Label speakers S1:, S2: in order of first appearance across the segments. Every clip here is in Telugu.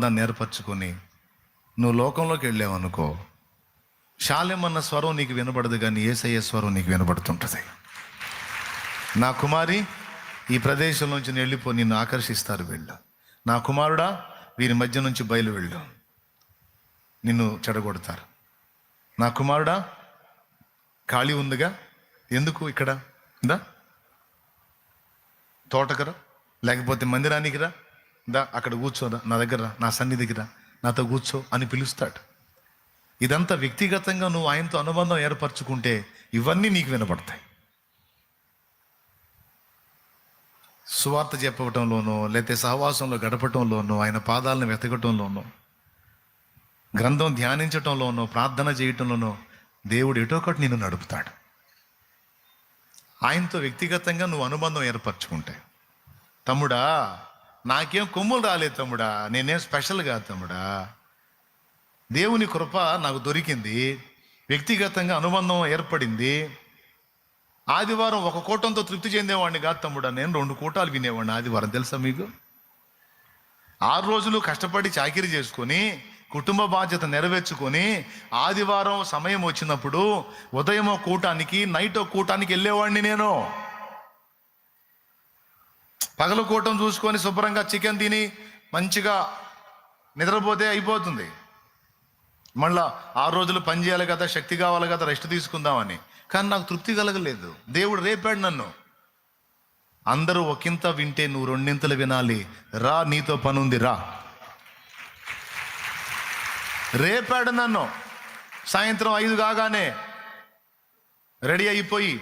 S1: దాన్ని నేర్పరచుకొని నువ్వు లోకంలోకి వెళ్ళావు అనుకో శాలెం స్వరం నీకు వినపడదు కానీ ఏసయ్య స్వరం నీకు వినపడుతుంటుంది నా కుమారి ఈ ప్రదేశం నుంచి నేను వెళ్ళిపో నిన్ను ఆకర్షిస్తారు వీళ్ళు. నా కుమారుడా వీరి మధ్య నుంచి బయలు వెళ్ళు. నిన్ను చెడగొడతారు. నా కుమారుడా ఖాళీ ఉందిగా? ఎందుకు ఇక్కడ? దా? తోటకరా? లేకపోతే మందిరానికి రా? దా అక్కడ కూర్చోరా నా దగ్గర నా సన్నిధికి రా నాతో కూర్చో అని పిలుస్తాడు. ఇదంతా వ్యక్తిగతంగా నువ్వు ఆయనతో అనుబంధం ఏర్పరచుకుంటే ఇవన్నీ నీకు వినపడతాయి. సువార్త చెప్పటంలోనో లేకపోతే సహవాసంలో గడపటంలోనో ఆయన పాదాలను వెతకటంలోనో గ్రంథం ధ్యానించటంలోనో ప్రార్థన చేయటంలోనో దేవుడు ఎటో ఒకటి నిన్ను నడుపుతాడు. ఆయనతో వ్యక్తిగతంగా నువ్వు అనుబంధం ఏర్పరచుకుంటే. తమ్ముడా నాకేం కొమ్ములు రాలేదు తమ్ముడా. నేనేం స్పెషల్ కాదు తమ్ముడా. దేవుని కృప నాకు దొరికింది. వ్యక్తిగతంగా అనుబంధం ఏర్పడింది. ఆదివారం ఒక కూటంతో తృప్తి చెందేవాడిని కాదు తమ్ముడా. నేను రెండు కూటాలు వినేవాడిని ఆదివారం. తెలుసా మీకు? ఆరు రోజులు కష్టపడి చాకిరీ చేసుకొని కుటుంబ బాధ్యత నెరవేర్చుకొని ఆదివారం సమయం వచ్చినప్పుడు ఉదయం కూటానికి నైట్ ఒక కూటానికి వెళ్ళేవాడిని నేను. పగల కూటం చూసుకొని శుభ్రంగా చికెన్ తిని మంచిగా నిద్రపోతే అయిపోతుంది. మళ్ళా ఆరు రోజులు పని చేయాలి కదా శక్తి కావాలి కదా రెస్ట్ తీసుకుందామని. కానీ నాకు తృప్తి కలగలేదు. దేవుడు రేపాడు నన్ను. అందరూ ఒకంత వింటే నువ్వు రెండింతలు వినాలి. రా నీతో పని ఉంది రా. రేపాడు నన్ను. సాయంత్రం ఐదు కాగానే రెడీ అయిపోయి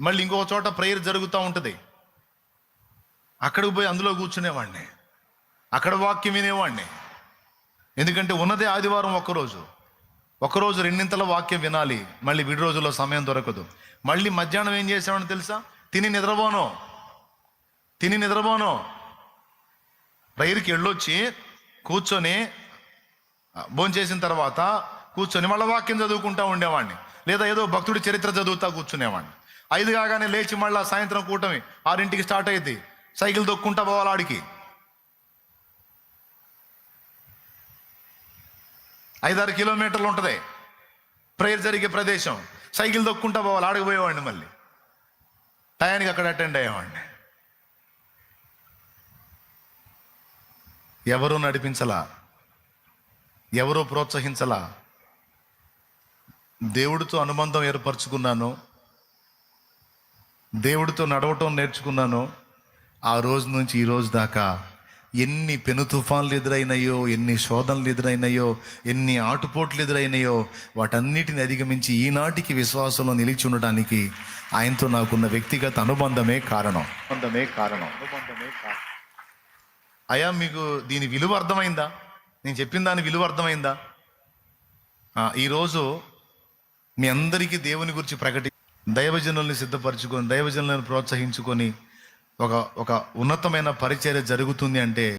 S1: మళ్ళీ ఇంకో చోట ప్రేయర్ జరుగుతూ ఉంటుంది. అక్కడికి పోయి అందులో కూర్చునేవాడిని. అక్కడ వాక్యం వినేవాడిని. ఎందుకంటే ఉన్నదే ఆదివారం ఒక్కరోజు. ఒకరోజు రెండింతల వాక్యం వినాలి. మళ్ళీ విడి రోజుల్లో సమయం దొరకదు. మళ్ళీ మధ్యాహ్నం ఏం చేసామని తెలుసా? తిని నిద్రపోను. తిని నిద్రపోను. రైలుకి వెళ్ళొచ్చి కూర్చొని భోంచేసిన తర్వాత కూర్చొని మళ్ళీ వాక్యం చదువుకుంటా ఉండేవాడిని. లేదా ఏదో భక్తుడి చరిత్ర చదువుతా కూర్చునేవాడిని. ఐదు కాగానే లేచి మళ్ళీ సాయంత్రం కూటమి ఆరింటికి స్టార్ట్ అయ్యింది సైకిల్ తొక్కుంటా పోవాలి ఆడికి. ఐదారు కిలోమీటర్లు ఉంటుంది. ప్రేయర్ జరిగే ప్రదేశం. సైకిల్ తొక్కుంటా పోవాలి ఆడికి పోయేవాడిని మళ్ళీ. టయానికి అక్కడ అటెండ్ అయ్యేవాడిని. ఎవరూ నడిపించలా? ఎవరూ ప్రోత్సహించలా? దేవుడితో అనుబంధం ఏర్పరచుకున్నాను. దేవుడితో నడవటం నేర్చుకున్నాను. ఆ రోజు నుంచి ఈ రోజు దాకా ఎన్ని పెను తుఫాన్లు ఎదురైనాయో ఎన్ని శోధనలు ఎదురైనాయో ఎన్ని ఆటుపోట్లు ఎదురైనాయో వాటన్నిటిని అధిగమించి ఈనాటికి విశ్వాసంలో నిలిచి ఉండడానికి ఆయనతో నాకున్న వ్యక్తిగత అనుబంధమే కారణం. అనుబంధమే కారణం. అనుబంధమే కారణం. అయా మీకు దీని విలువ అర్థమైందా? నేను చెప్పిన దాని విలువ అర్థమైందా? ఈరోజు మీ అందరికీ దేవుని గురించి ప్రకటి దైవజనుల్ని సిద్ధపరచుకొని దైవజనులను ప్రోత్సహించుకొని ఒక ఒక ఉన్నతమైన పరిచర్య జరుగుతుంది అంటే